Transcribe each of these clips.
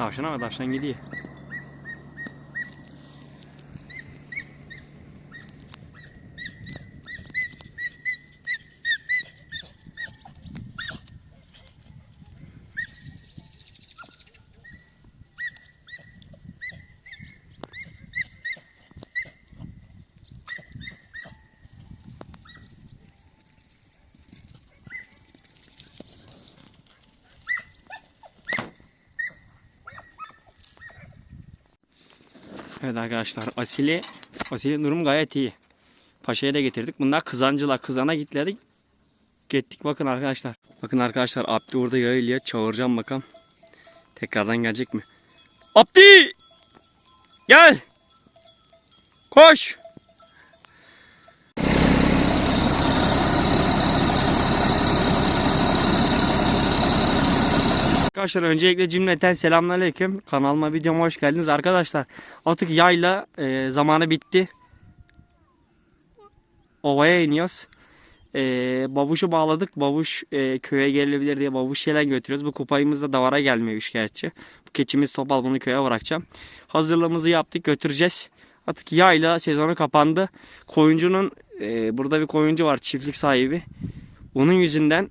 Tavşan ama tavşan gidiyor. Arkadaşlar Asili Asil'in durumu gayet iyi. Paşa'ya da getirdik. Bunlar kızancılar. Kızana gittiler. Gittik bakın arkadaşlar. Bakın arkadaşlar Abdi orada yayılıyor. Çağıracağım bakalım. Tekrardan gelecek mi? Abdi! Gel! Koş! Arkadaşlar öncelikle cümleten selamünaleyküm. Kanalıma videoma hoş geldiniz. Arkadaşlar artık yayla e, zamanı bitti. Ovaya iniyoruz. E, babuşu bağladık. Babuş e, köye gelebilir diye babuş şeyler götürüyoruz. Bu kupayımız da davara gelmiyor gerçi. Bu keçimiz topal bunu köye bırakacağım. Hazırlığımızı yaptık götüreceğiz. Artık yayla sezonu kapandı. Koyuncunun e, burada bir koyuncu var çiftlik sahibi. Onun yüzünden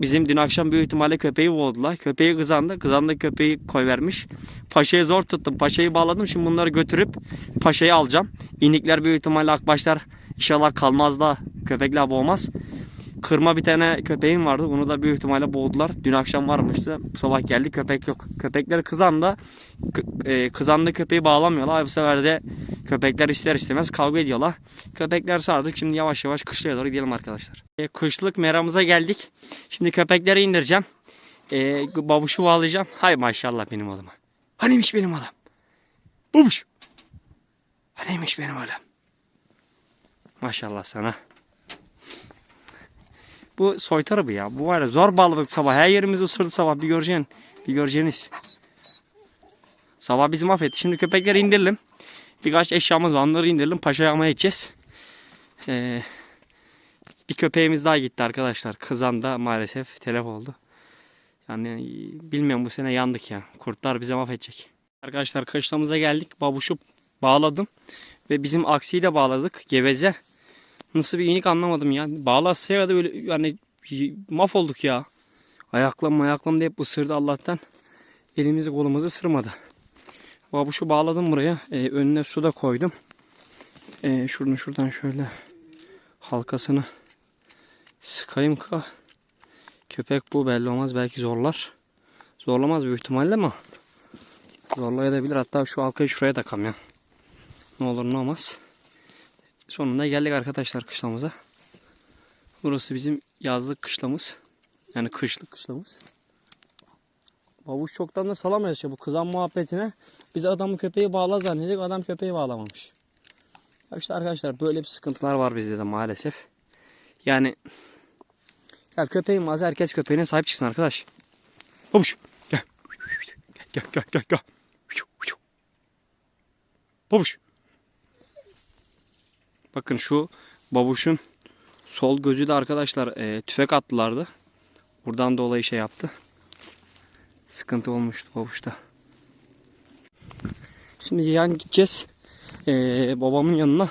Bizim dün akşam büyük ihtimalle köpeği boğdular. Köpeği kızandı. Kızandı köpeği koy vermiş. Paşayı zor tuttum. Paşayı bağladım. Şimdi bunları götürüp paşayı alacağım. İnikler büyük ihtimalle akbaşlar inşallah kalmaz da köpekler boğmaz. Kırma bir tane köpeğim vardı. Bunu da büyük ihtimalle boğdular. Dün akşam varmıştı. Bu sabah geldi köpek yok. Köpekler kızanda e, kızanda köpeği bağlamıyorlar. Bu sefer de köpekler ister istemez kavga ediyorlar. Köpekler sardık. Şimdi yavaş yavaş kışlaya doğru gidelim arkadaşlar. E, kışlık meramıza geldik. Şimdi köpekleri indireceğim. E, babuşu bağlayacağım. Hay maşallah benim oğluma. Haniymiş benim oğlum? Babuş. Haniymiş benim oğlum? Maşallah sana. Bu soytarı bu ya. Bu var ya zor bağladık sabah. Her yerimizi ısırdı sabah. Bir göreceksin. Bir göreceğiniz. Sabah bizi mahvetti. Şimdi köpekleri indirelim. Birkaç eşyamız var. Onları indirelim. Paşa yağmaya gideceğiz. Ee, bir köpeğimiz daha gitti arkadaşlar. Kızan da maalesef telef oldu. Yani bilmiyorum bu sene yandık ya. Kurtlar bize mahvedecek. Arkadaşlar kışlamıza geldik. Babuşu bağladım. Ve bizim aksiyi de bağladık. Geveze. Nasıl bir inik anlamadım ya. Bağlasaya da böyle yani mahvolduk ya. Ayaklam ayaklam deyip ısırdı Allah'tan. Elimizi kolumuzu ısırmadı. Babuşu bağladım buraya. Ee, önüne su da koydum. Ee, şuradan şuradan şöyle halkasını sıkayım ka. Köpek bu belli olmaz. Belki zorlar. Zorlamaz büyük ihtimalle ama zorlayabilir. Hatta şu halkayı şuraya takam ya. Ne olur ne olmaz. Sonunda geldik arkadaşlar kışlamıza. Burası bizim yazlık kışlamız. Yani kışlık kışlamız. Babuş çoktan da salamayız işte bu kızan muhabbetine. Biz adamı köpeği bağla zannettik. Adam köpeği bağlamamış. Ya işte arkadaşlar böyle bir sıkıntılar var bizde de maalesef. Yani ya köpeğin az herkes köpeğine sahip çıksın arkadaş. Babuş gel. Gel gel gel gel. Babuş. Bakın şu babuşun sol gözü de arkadaşlar e, tüfek attılardı. Buradan dolayı şey yaptı. Sıkıntı olmuştu babuşta. Şimdi yani gideceğiz e, babamın yanına.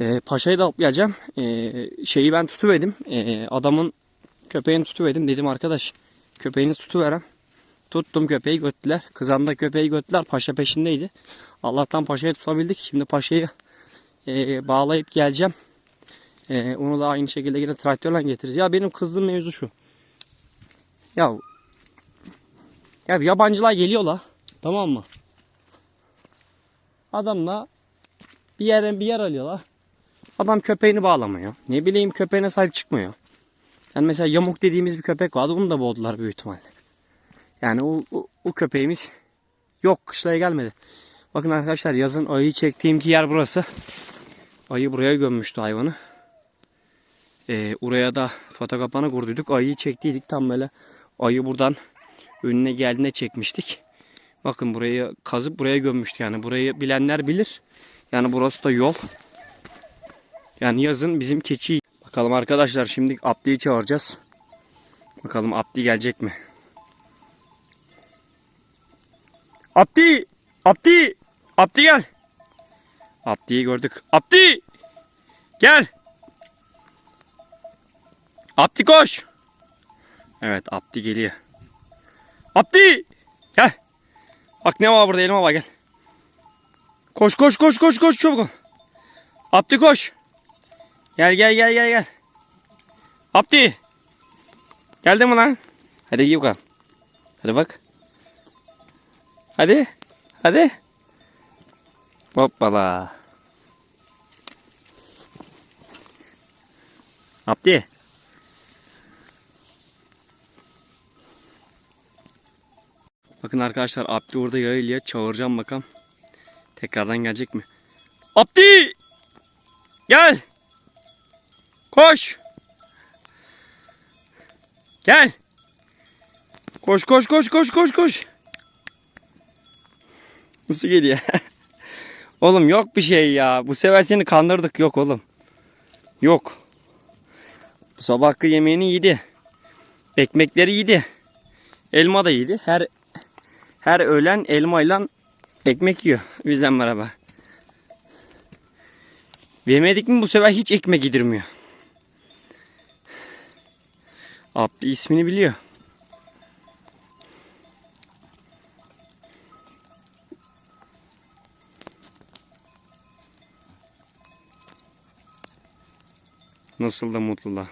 E, paşayı da alıp. E, şeyi ben tutuverdim. E, adamın köpeğini tutuverdim. Dedim arkadaş köpeğinizi tutuverem. Tuttum köpeği götürdüler. Kızan da köpeği götürdüler. Paşa peşindeydi. Allah'tan paşayı tutabildik. Şimdi paşayı e, bağlayıp geleceğim. E, onu da aynı şekilde yine traktörle getiririz. Ya benim kızdığım mevzu şu. Ya ya yabancılar geliyorlar. Tamam mı? Adamla bir yerden bir yer alıyorlar. Adam köpeğini bağlamıyor. Ne bileyim köpeğine sahip çıkmıyor. Yani mesela yamuk dediğimiz bir köpek vardı. Bunu da boğdular büyük ihtimalle. Yani o, o, o köpeğimiz yok kışlaya gelmedi. Bakın arkadaşlar yazın ayıyı çektiğim ki yer burası. Ayı buraya gömmüştü hayvanı. Ee, oraya da fotokapanı kurduyduk. Ayıyı çektiydik. Tam böyle ayı buradan önüne geldiğinde çekmiştik. Bakın burayı kazıp buraya gömmüştü. Yani burayı bilenler bilir. Yani burası da yol. Yani yazın bizim keçi. Bakalım arkadaşlar şimdi Abdi'yi çağıracağız. Bakalım Abdi gelecek mi? Abdi! Abdi! Abdi gel. Abdi'yi gördük. Abdi! Gel. Abdi koş. Evet Abdi geliyor. Abdi! Gel. Bak ne var burada elime bak gel. Koş koş koş koş koş çabuk ol. Abdi koş. Gel gel gel gel gel. Abdi. Geldin mi lan? Hadi gel bakalım. Hadi bak. Hadi. Hadi. Hoppala. Abdi. Bakın arkadaşlar Abdi orada yayılıyor. Çağıracağım bakalım. Tekrardan gelecek mi? Abdi! Gel! Koş! Gel! Koş koş koş koş koş koş. Nasıl geliyor? oğlum yok bir şey ya. Bu sefer seni kandırdık. Yok oğlum. Yok. Bu sabahki yemeğini yedi. Ekmekleri yedi. Elma da yedi. Her her öğlen elmayla ekmek yiyor. Bizden merhaba. Yemedik mi bu sefer hiç ekmek yedirmiyor. Abdi ismini biliyor. Nasıl da mutlular.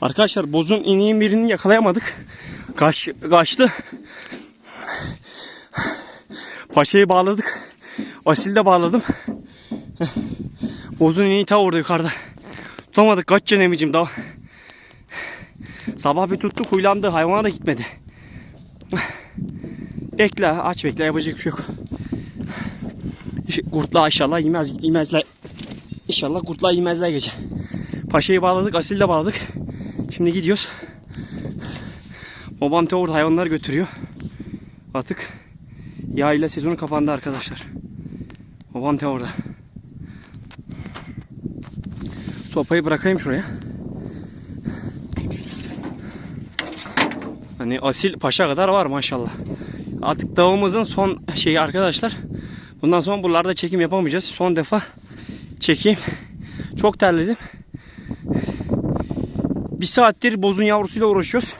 Arkadaşlar bozun ineğin birini yakalayamadık. Kaç, kaçtı. Paşayı bağladık. Asil de bağladım. Bozun ineği ta orada yukarıda. Tutamadık kaç can emicim daha. Sabah bir tuttuk huylandı hayvana da gitmedi. Bekle aç bekle yapacak bir şey yok. Kurtlar inşallah yemez, yemezler. İnşallah kurtlar yemezler gece. Paşayı bağladık, Asil de bağladık. Şimdi gidiyoruz. Babam Teor hayvanları götürüyor. Artık yayla sezonu kapandı arkadaşlar. Babam Teor'da. Sopayı bırakayım şuraya. Hani asil paşa kadar var maşallah. Artık dağımızın son şeyi arkadaşlar. Bundan sonra buralarda çekim yapamayacağız. Son defa çekeyim. Çok terledim. Bir saattir bozun yavrusuyla uğraşıyoruz.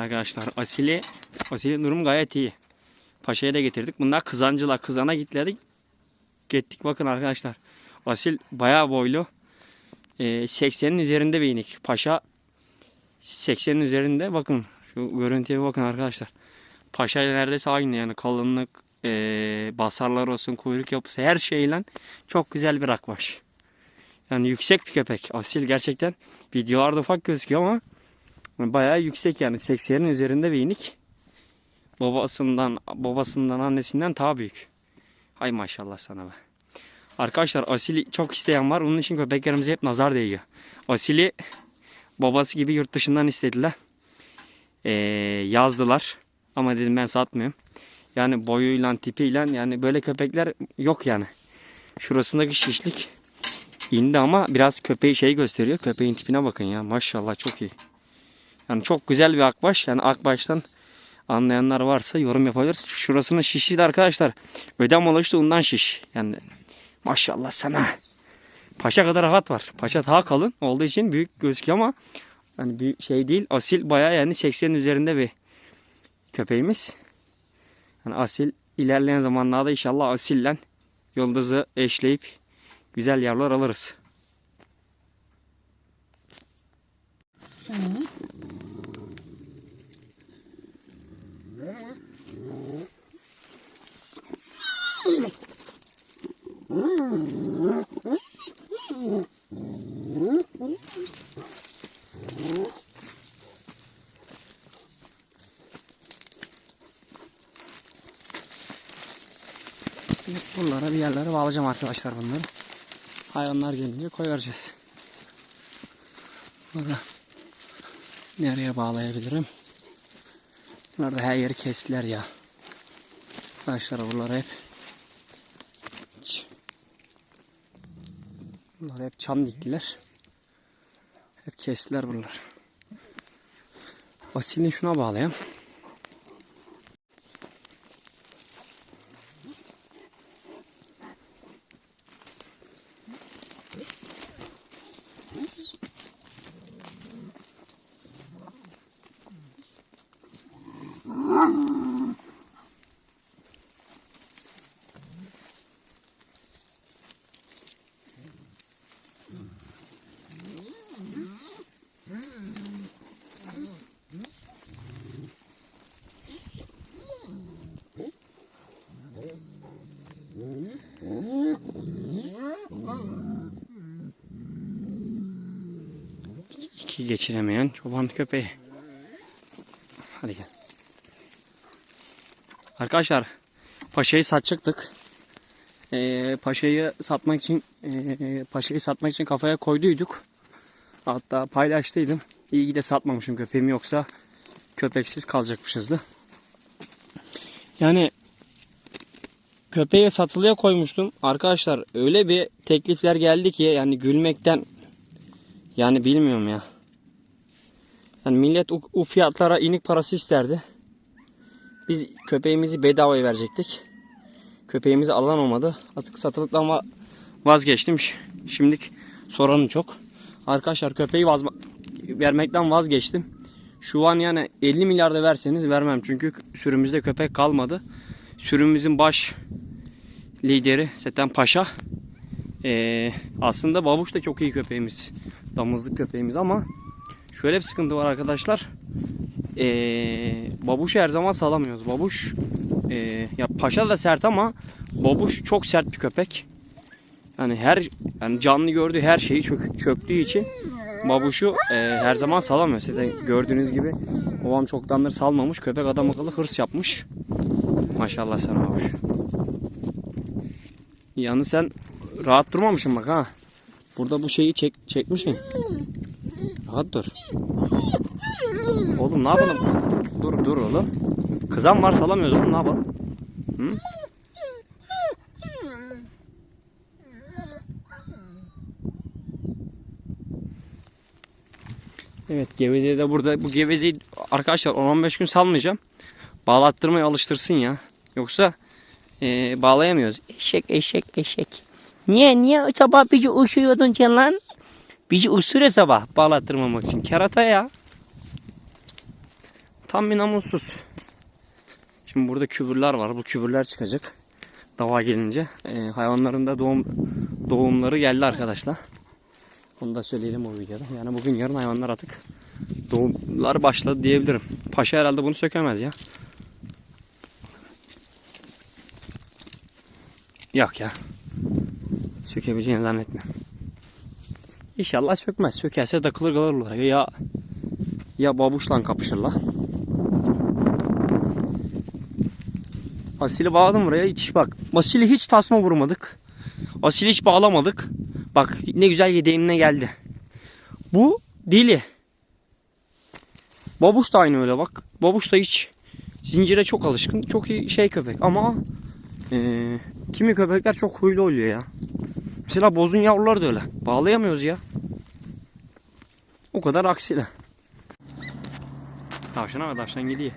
Arkadaşlar Asili Asil'in durum gayet iyi. Paşa'ya da getirdik. Bunlar kızancılar. Kızana gittiler. Gittik bakın arkadaşlar. Asil bayağı boylu. Ee, 80'in üzerinde bir inek. Paşa 80'in üzerinde. Bakın şu görüntüye bir bakın arkadaşlar. Paşa neredeyse aynı yani kalınlık, ee, basarlar olsun, kuyruk yapısı her şeyle çok güzel bir akbaş. Yani yüksek bir köpek. Asil gerçekten videolarda ufak gözüküyor ama Bayağı yüksek yani 80'in üzerinde bir inik. Babasından, babasından, annesinden daha büyük. Hay maşallah sana be. Arkadaşlar Asil'i çok isteyen var. Onun için köpeklerimize hep nazar değiyor. Asil'i babası gibi yurt dışından istediler. Ee, yazdılar. Ama dedim ben satmıyorum. Yani boyuyla tipiyle yani böyle köpekler yok yani. Şurasındaki şişlik indi ama biraz köpeği şey gösteriyor. Köpeğin tipine bakın ya. Maşallah çok iyi. Yani çok güzel bir akbaş. Yani akbaştan anlayanlar varsa yorum yapabilir. Şurasının şişi de arkadaşlar ödem oluştu ondan şiş. Yani maşallah sana. Paşa kadar rahat var. Paşa daha kalın olduğu için büyük gözüküyor ama hani bir şey değil. Asil bayağı yani 80'in üzerinde bir köpeğimiz. Yani asil ilerleyen zamanlarda inşallah asille yıldızı eşleyip güzel yavrular alırız. Bunlara bir yerlere bağlayacağım arkadaşlar bunları. Hayvanlar gelince koyaracağız. Burada nereye bağlayabilirim? Bunlar da her yeri kestiler ya. Arkadaşlar buralar hep Bunlar hep çam diktiler. Hep kestiler buralar. Asilini şuna bağlayayım. İki geçiremeyen çoban köpeği. Hadi gel. Arkadaşlar paşayı satacaktık. Ee, paşayı satmak için ee, paşayı satmak için kafaya koyduyduk. Hatta paylaştıydım. İyi ki de satmamışım köpeğimi yoksa köpeksiz kalacakmışızdı. Yani köpeğe satılıya koymuştum. Arkadaşlar öyle bir teklifler geldi ki yani gülmekten yani bilmiyorum ya. Yani millet o, o fiyatlara inik parası isterdi. Biz köpeğimizi bedavaya verecektik. Köpeğimizi alan olmadı. Artık satılıktan va- vazgeçtim. Şimdilik soranı çok. Arkadaşlar köpeği vaz vermekten vazgeçtim. Şu an yani 50 milyar da verseniz vermem. Çünkü sürümüzde köpek kalmadı. Sürümümüzün baş lideri zaten Paşa. Ee, aslında Babuş da çok iyi köpeğimiz. Damızlık köpeğimiz ama şöyle bir sıkıntı var arkadaşlar. Ee, babuşu her zaman salamıyoruz. Babuş ee, ya Paşa da sert ama Babuş çok sert bir köpek. Yani her yani canlı gördüğü her şeyi çök, çöktüğü için Babuşu ee, her zaman salamıyor. Zaten gördüğünüz gibi babam çoktandır salmamış. Köpek adam akıllı hırs yapmış. Maşallah sana Babuş. Yalnız sen rahat durmamışsın bak ha. Burada bu şeyi çek çekmişsin. Rahat dur. Oğlum ne yapalım? Dur dur oğlum. Kızan var salamıyoruz oğlum ne yapalım? Hı? Evet gevezeyi de burada. Bu gevezeyi arkadaşlar 10-15 gün salmayacağım. Bağlattırmaya alıştırsın ya. Yoksa eee, bağlayamıyoruz. Eşek eşek eşek. Niye niye sabah bizi uşuyordun sen lan? Bizi ısırıyor sabah bağlattırmamak için. Kerata ya. Tam bir namussuz. Şimdi burada kübürler var. Bu kübürler çıkacak. Dava gelince. Ee, hayvanların da doğum doğumları geldi arkadaşlar. Onu da söyleyelim o videoda. Yani bugün yarın hayvanlar artık doğumlar başladı diyebilirim. Paşa herhalde bunu sökemez ya. Yok ya. Sökebileceğini zannetmiyorum. İnşallah sökmez. Sökerse takılır kalır oraya. Ya ya babuşla kapışırlar. Asili bağladım buraya. Hiç bak. Asili hiç tasma vurmadık. Asili hiç bağlamadık. Bak ne güzel yedeğimine geldi. Bu dili. Babuş da aynı öyle bak. Babuş da hiç zincire çok alışkın. Çok iyi şey köpek ama eee kimi köpekler çok huylu oluyor ya. Mesela bozun yavruları da öyle. Bağlayamıyoruz ya. O kadar aksile. Tavşana bak tavşan gidiyor.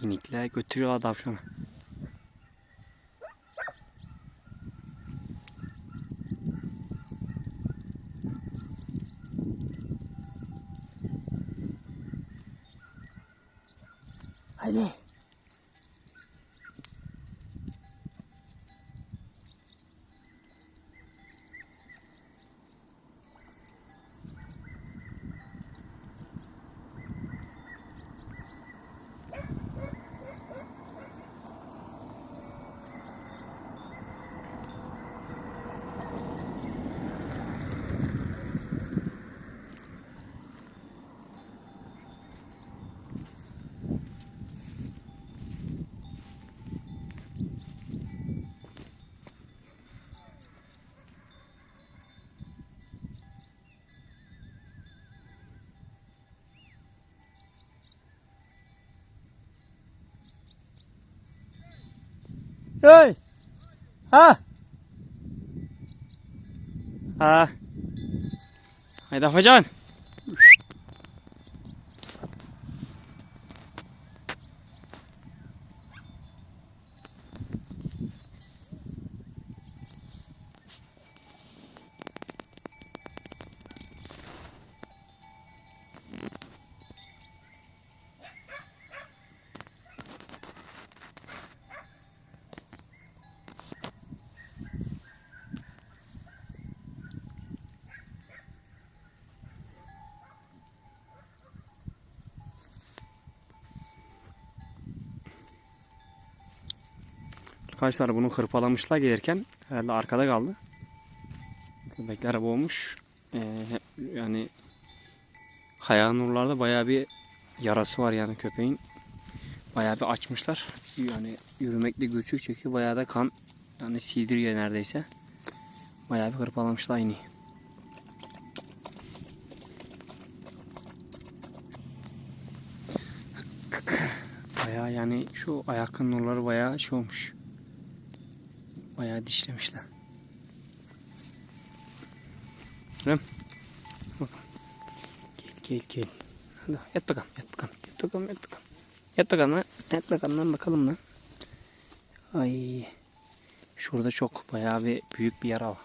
İnikler götürüyorlar tavşanı. Hadi. Hey! Ha! Ha! Haydi Afacan. Arkadaşlar bunu hırpalamışlar gelirken herhalde arkada kaldı. Köpekler boğmuş. Ee, yani Kaya Nurlar'da bayağı bir yarası var yani köpeğin. Bayağı bir açmışlar. Yani yürümekte güçlük çekiyor. Bayağı da kan yani sildiriyor neredeyse. Bayağı bir hırpalamışlar ineği. Bayağı yani şu ayakın nurları bayağı şey olmuş. Bayağı dişlemişler. Bak. Gel gel gel. Hadi yat bakalım yat bakalım yat bakalım yat bakalım. Yat bakalım lan. Yat bakalım lan bakalım lan. Ay. Şurada çok bayağı bir büyük bir yara var.